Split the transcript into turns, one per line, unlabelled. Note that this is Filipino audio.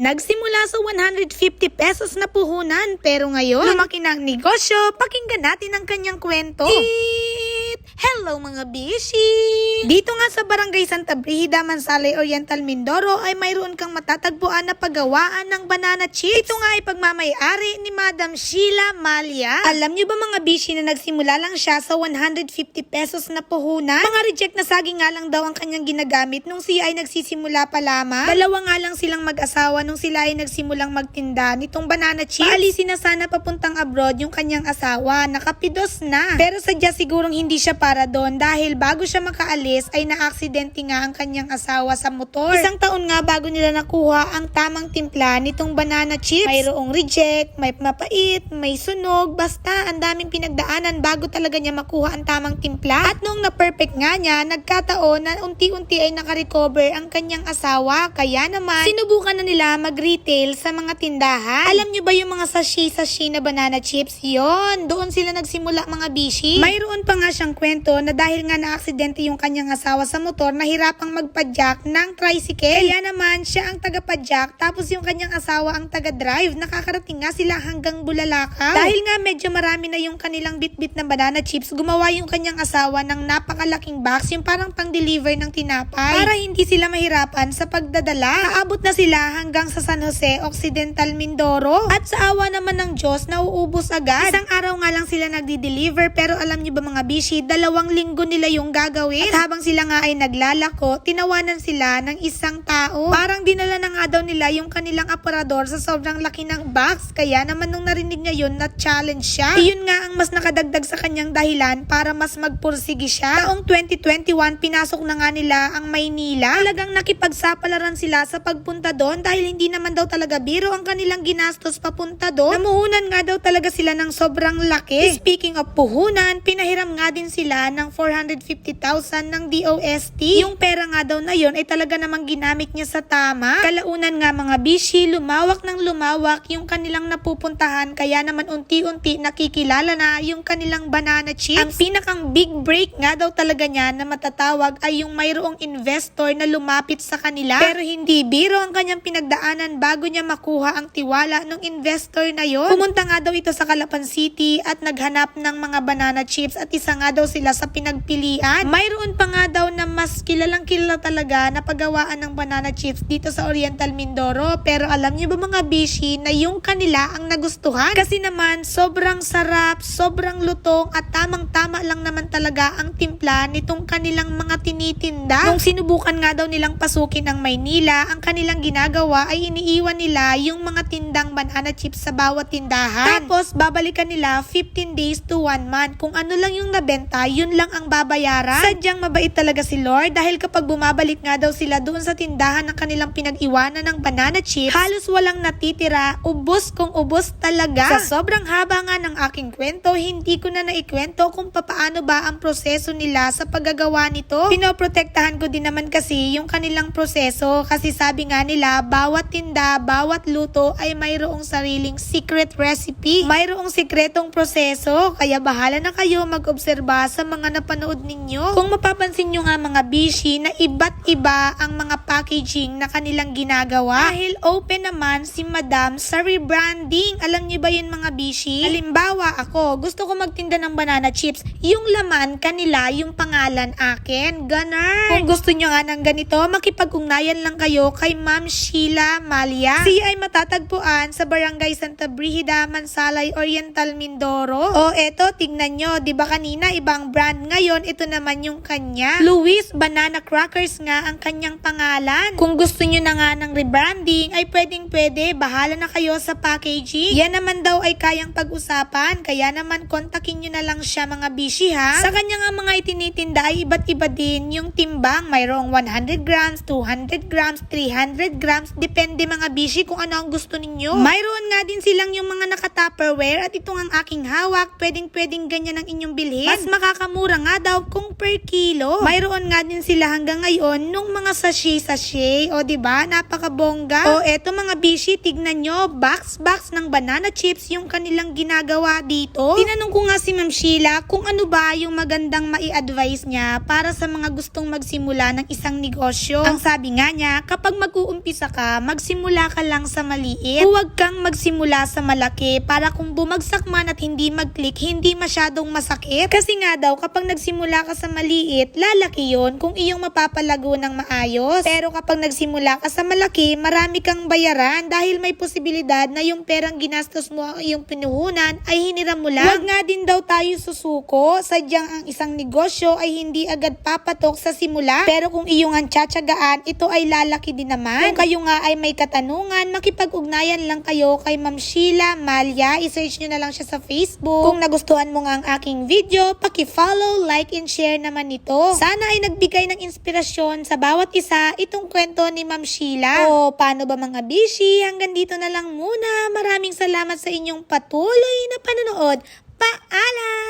Nagsimula sa 150 pesos na puhunan pero ngayon lumaki na ang negosyo. Pakinggan natin ang kanyang kwento. Eat! Hello mga bishi! Dito nga sa Barangay Santa Brigida, Mansalay Oriental, Mindoro ay mayroon kang matatagpuan na paggawaan ng banana chips. Ito nga ay pagmamayari ni Madam Sheila Malia. Alam niyo ba mga bishi na nagsimula lang siya sa 150 pesos na puhunan? Mga reject na saging nga lang daw ang kanyang ginagamit nung siya ay nagsisimula pa lamang. Dalawa nga lang silang mag-asawa nung sila ay nagsimulang magtinda nitong banana chips. Paalisin na sana papuntang abroad yung kanyang asawa. Nakapidos na. Pero sadya sigurong hindi siya para doon dahil bago siya makaalis ay naaksidente nga ang kanyang asawa sa motor. Isang taon nga bago nila nakuha ang tamang timpla nitong banana chips. Mayroong reject, may mapait, may sunog, basta ang daming pinagdaanan bago talaga niya makuha ang tamang timpla. At nung na-perfect nga niya, nagkataon na unti-unti ay nakarecover ang kanyang asawa. Kaya naman, sinubukan na nila mag-retail sa mga tindahan. Alam niyo ba yung mga sashi-sashi na banana chips? Yon, doon sila nagsimula mga bishi. Mayroon pa nga siyang kwento na dahil nga na-aksidente yung kanyang asawa sa motor, nahirapang magpadyak ng tricycle. Kaya naman, siya ang taga-padyak, tapos yung kanyang asawa ang taga-drive. Nakakarating nga sila hanggang Bulalakaw. Dahil nga medyo marami na yung kanilang bit-bit ng banana chips, gumawa yung kanyang asawa ng napakalaking box, yung parang pang-deliver ng tinapay. Para hindi sila mahirapan sa pagdadala. Aabot na sila hanggang sa San Jose, Occidental, Mindoro. At sa awa naman ng Diyos, nauubos agad. Isang araw nga lang sila nagdi-deliver, pero alam niyo ba mga bishi, dalawang linggo nila yung gagawin. At habang sila nga ay naglalako, tinawanan sila ng isang tao. Parang dinala na nga daw nila yung kanilang aparador sa sobrang laki ng box. Kaya naman nung narinig niya yun, na-challenge siya. Iyon nga ang mas nakadagdag sa kanyang dahilan para mas magpursigi siya. Taong 2021, pinasok na nga nila ang Maynila. Talagang nakipagsapalaran sila sa pagpunta doon dahil hindi naman daw talaga biro ang kanilang ginastos papunta doon. Namuhunan nga daw talaga sila ng sobrang laki. Speaking of puhunan, pinahiram nga din sila ng 450,000 ng DOST. Yung pera nga daw na yon ay talaga namang ginamit niya sa tama. Kalaunan nga mga bishi, lumawak ng lumawak yung kanilang napupuntahan kaya naman unti-unti nakikilala na yung kanilang banana chips. Ang pinakang big break nga daw talaga niya na matatawag ay yung mayroong investor na lumapit sa kanila. Pero hindi biro ang kanyang pinagdaanan bago niya makuha ang tiwala ng investor na yon. Pumunta nga daw ito sa Calapan City at naghanap ng mga banana chips at isa nga daw sila sa pinagpilian. Mayroon pa nga daw na mas kilalang kilala talaga na paggawaan ng banana chips dito sa Oriental Mindoro. Pero alam niyo ba mga bishi na yung kanila ang nagustuhan? Kasi naman sobrang sarap, sobrang lutong at tamang-tama lang naman talaga ang timpla nitong kanilang mga tinitinda. Nung sinubukan nga daw nilang pasukin ang Maynila, ang kanilang ginagawa ay iniiwan nila yung mga tindang banana chips sa bawat tindahan. Tapos babalikan nila 15 days to 1 month. Kung ano lang yung nabenta, yun lang ang babayaran. Sadyang mabait talaga si Lord dahil kapag bumabalik nga daw sila doon sa tindahan ng kanilang pinag-iwanan ng banana chips, halos walang natitira, ubos kung ubos talaga. Sa sobrang haba nga ng aking kwento, hindi ko na naikwento kung papaano ba ang proseso nila sa paggagawa nito. Pinoprotektahan ko din naman kasi yung kanilang proseso kasi sabi nga nila, bawat tinda, bawat luto ay mayroong sariling secret recipe. Mayroong sikretong proseso, kaya bahala na kayo mag-obserba sa mga napanood ninyo. Kung mapapansin nyo nga mga bishi na iba't iba ang mga packaging na kanilang ginagawa. Dahil open naman si Madam sa rebranding. Alam niyo ba yun mga bishi? Halimbawa ako, gusto ko magtinda ng banana chips. Yung laman kanila, yung pangalan akin. Ganon. Kung gusto nyo nga ng ganito, makipag-ugnayan lang kayo kay Ma'am Sheila Malia. Siya ay matatagpuan sa Barangay Santa Brigida, Mansalay, Oriental, Mindoro. O eto, tignan nyo, di ba kanina ibang brand ngayon, ito naman yung kanya. Luis Banana Crackers nga ang kanyang pangalan. Kung gusto nyo na nga ng rebranding, ay pwedeng pwede, bahala na kayo sa packaging. Yan naman daw ay kayang pag-usapan, kaya naman kontakin nyo na lang siya mga bishi ha. Sa kanya nga mga itinitinda ay iba't iba din yung timbang. Mayroong 100 grams, 200 grams, 300 grams, depende mga bishi kung ano ang gusto ninyo. Mayroon nga din silang yung mga naka-tupperware at ito ang aking hawak, pwedeng pwedeng ganyan ang inyong bilhin. Mas napakamura nga daw kung per kilo. Mayroon nga din sila hanggang ngayon nung mga sachet-sachet. O, di ba Napakabongga. O, eto mga bishi, tignan nyo. Box-box ng banana chips yung kanilang ginagawa dito. Tinanong ko nga si Ma'am Sheila kung ano ba yung magandang mai-advise niya para sa mga gustong magsimula ng isang negosyo. Ang sabi nga niya, kapag mag-uumpisa ka, magsimula ka lang sa maliit. Huwag kang magsimula sa malaki para kung bumagsak man at hindi mag-click, hindi masyadong masakit. Kasi nga daw, kapag nagsimula ka sa maliit, lalaki yon kung iyong mapapalago ng maayos. Pero kapag nagsimula ka sa malaki, marami kang bayaran dahil may posibilidad na yung perang ginastos mo ang iyong pinuhunan ay hiniram mo lang. Huwag nga din daw tayo susuko, sadyang ang isang negosyo ay hindi agad papatok sa simula. Pero kung iyong ang tsatsagaan, ito ay lalaki din naman. Kung kayo nga ay may katanungan, makipag-ugnayan lang kayo kay Ma'am Sheila Malia. I-search nyo na lang siya sa Facebook. Kung nagustuhan mo nga ang aking video, paki-follow, like, and share naman ito. Sana ay nagbigay ng inspirasyon sa bawat isa itong kwento ni Ma'am Sheila. O paano ba mga bishi? Hanggang dito na lang muna. Maraming salamat sa inyong patuloy na panonood. Paalam!